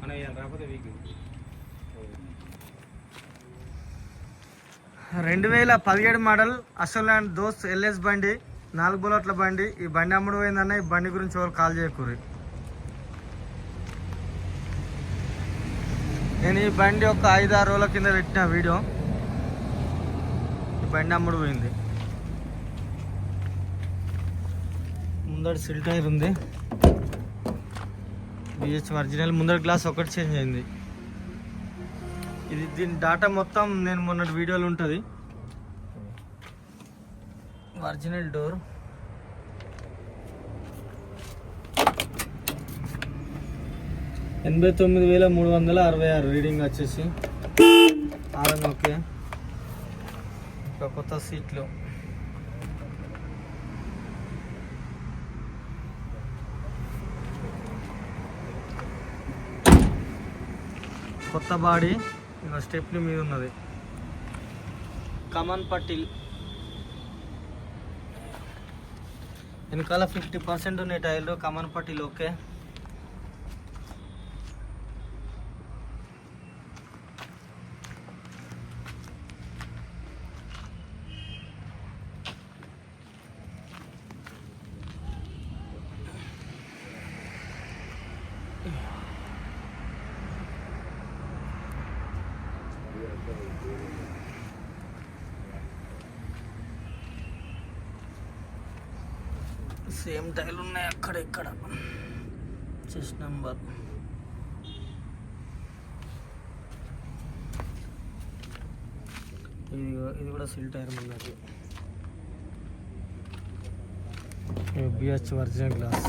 మనం ఇవాళ రాకపోతే వీక్. రెండు వేల పదిహేడు మోడల్ అసలు దోస్త్ ఎల్ఎస్ బండి నాలుగు బుల్లెట్ల బండి. ఈ బండి అమ్ముడు పోయిందన్న ఈ బండి గురించి ఎవరు కాల్ చేయకూరి నేను ఈ బండి ఒక ఐదు ఆరు రోజుల కింద పెట్టిన వీడియో. ఈ బండి అమ్ముడు పోయింది. ముందర సిల్ టైర్ ఉంది. బిహెచ్ ఒరిజినల్ ముందర గ్లాస్ ఒకటి చేంజ్ అయింది. ఇది దీని డాటా మొత్తం నేను మొన్నటి వీడియోలు ఉంటుంది. ఒరిజినల్ డోర్ ఎనభై తొమ్మిది వేల మూడు వందల అరవై ఆరు. రీడింగ్ వచ్చేసి. Horn okay. ఇంకా కొత్త సీట్లు కొత్త బాడీ స్టెప్ని మీద ఉన్నది. కమన్ పట్టిల్. వెనకాల ఫిఫ్టీ పర్సెంట్ ఉన్నాయి టైర్లు కమన్ పట్టిల్ ఓకే. సేమ్ టైర్లు ఉన్నాయి అక్కడ ఇక్కడ చెస్ట్ నెంబర్ ఇది ఇది కూడా సిల్ టైర్ ఉన్నది బిహెచ్ ఒరిజినల్ గ్లాస్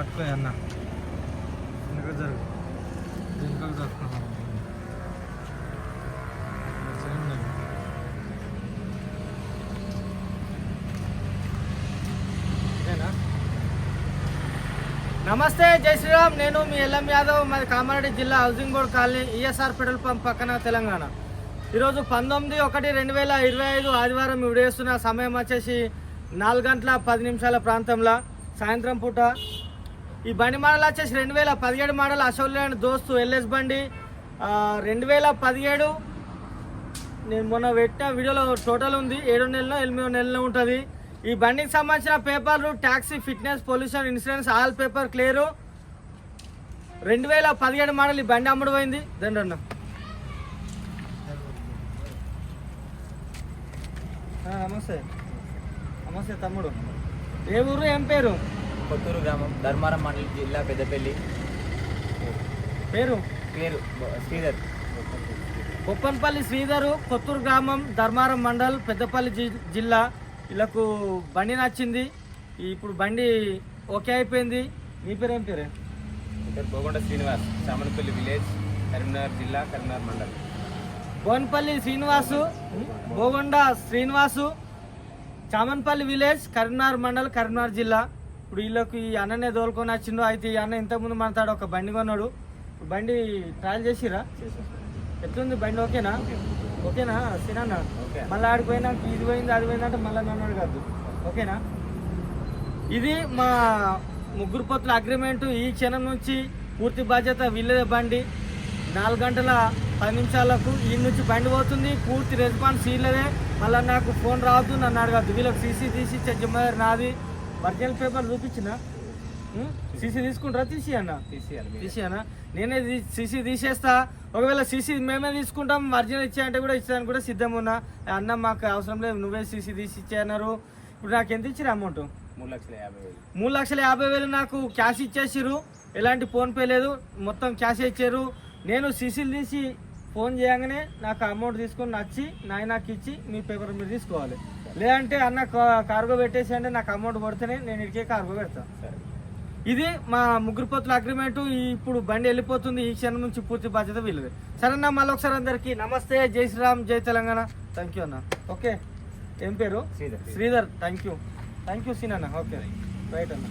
పట్టుకో అన్న. వెనక జరుగు. వెనక జరుగుతున్నాం నమస్తే జై శ్రీరామ్. నేను మీ ఎల్ఎం యాదవ్ మాది కామారెడ్డి జిల్లా housing board colony ESR petrol pump పక్కన తెలంగాణ. ఈరోజు పంతొమ్మిది ఒకటి రెండు వేల ఇరవై ఐదు ఆదివారం విడేస్తున్న సమయం వచ్చేసి నాలుగు గంటల పది నిమిషాల ప్రాంతంలో. సాయంత్రం పూట ఈ బండి మోడల్ వచ్చేసి రెండు వేల పదిహేడు మోడల్ అశోక్ దోస్తు ఎల్ఎస్ బండి. రెండు వేల పదిహేడు నేను మొన్న పెట్టిన వీడియోలో టోటల్ ఉంది. ఏడు నెలలో ఎనిమిది నెలలో ఉంటుంది. ఈ బండికి సంబంధించిన పేపర్లు taxi fitness pollution insurance all paper clear. రెండు వేల పదిహేడు మోడల్ ఈ బండి అమ్ముడు పోయింది. దండి అన్న. నమస్తే. నమస్తే తమ్ముడు. ఏ ఊరు? ఏం పేరు? కొత్తూరు గ్రామం ధర్మారం మండలి జిల్లా పెద్దపల్లి. పేరు? పేరు శ్రీధర్. బొప్పన్పల్లి శ్రీధరు కొత్తూరు గ్రామం ధర్మారం మండల్ పెద్దపల్లి జిల్లా. వీళ్ళకు బండి నచ్చింది. ఇప్పుడు బండి ఓకే అయిపోయింది. మీ పేరు ఏం పేరు బోగొండ శ్రీనివాస్ చామనపల్లి విలేజ్ కరీంనగర్ జిల్లా కరీంనగర్ మండలం. బోన్పల్లి శ్రీనివాసు బోగొండ శ్రీనివాసు చామన్పల్లి విలేజ్ కరీంనగర్ మండల్ కరీంనగర్ జిల్లా. ఇప్పుడు వీళ్ళకి ఈ అన్ననే తోలుకొని వచ్చిండు అయితే ఈ అన్న ఇంతకుముందు మన తాడు ఒక బండి కొన్నాడు. బండి ట్రయల్ చేసిరా ఎట్లుంది బండి? ఓకేనా? ఓకేనా సినా. మళ్ళీ ఆడికి పోయినాక ఇది పోయింది అది పోయిందంటే మళ్ళీ నన్ను అడగద్దు. ఓకేనా? ఇది మా ముగ్గురు పొత్తుల అగ్రిమెంట్ ఈ క్షణం నుంచి పూర్తి బాధ్యత వీళ్ళదే బండి. నాలుగు గంటల పది నిమిషాలకు ఈ నుంచి బండి పోతుంది పూర్తి రెస్పాన్స్ వీళ్ళదే. మళ్ళీ నాకు ఫోన్ రావద్దు నన్ను అడగద్దు. వీళ్ళకి సీసీ తీసి ఇచ్చే జిమ్మదారి నాది. ఒరిజినల్ పేపర్ చూపించిన? సీసీ తీసుకుంటారా? తీసి అన్న. తీసి అన్న నేనే సీసీ తీసేస్తా. ఒకవేళ సీసీ మేమే తీసుకుంటాం ఒరిజినల్ ఇచ్చేయంటే కూడా ఇచ్చేదానికి కూడా సిద్ధం ఉన్నా అన్న మాకు అవసరం లేదు నువ్వే సీసీ తీసి ఇచ్చేయన్నారు ఇప్పుడు నాకు ఎంత ఇచ్చారు అమౌంట్ మూడు లక్షల యాభై వేలు. మూడు లక్షల యాభై వేలు నాకు క్యాష్ ఇచ్చేసిర్రు. ఎలాంటి ఫోన్ పే లేదు మొత్తం క్యాష్ ఇచ్చారు. నేను సీసీలు తీసి ఫోన్ చేయగానే నాకు అమౌంట్ తీసుకొని నచ్చి నాయ నాకు ఇచ్చి మీ పేపర్ మీరు తీసుకోవాలి. లేదంటే అన్న కార్గో పెట్టేసి అంటే నాకు అమౌంట్ పడితేనే నేను ఇడికే కార్గో పెడతాను ఇది మా ముగ్గురు పొత్తుల అగ్రిమెంట్ ఇప్పుడు బండి వెళ్ళిపోతుంది ఈ క్షణం నుంచి పూర్తి బాధ్యత వీళ్ళది. సరే అన్న మళ్ళీ ఒకసారి అందరికి నమస్తే జై శ్రీరామ్ జై తెలంగాణ. థ్యాంక్ యూ అన్న. ఓకే ఏం పేరు? Sridhar. Sridhar. Thank you thank you scene అన్న. ఓకే రైట్ అన్న.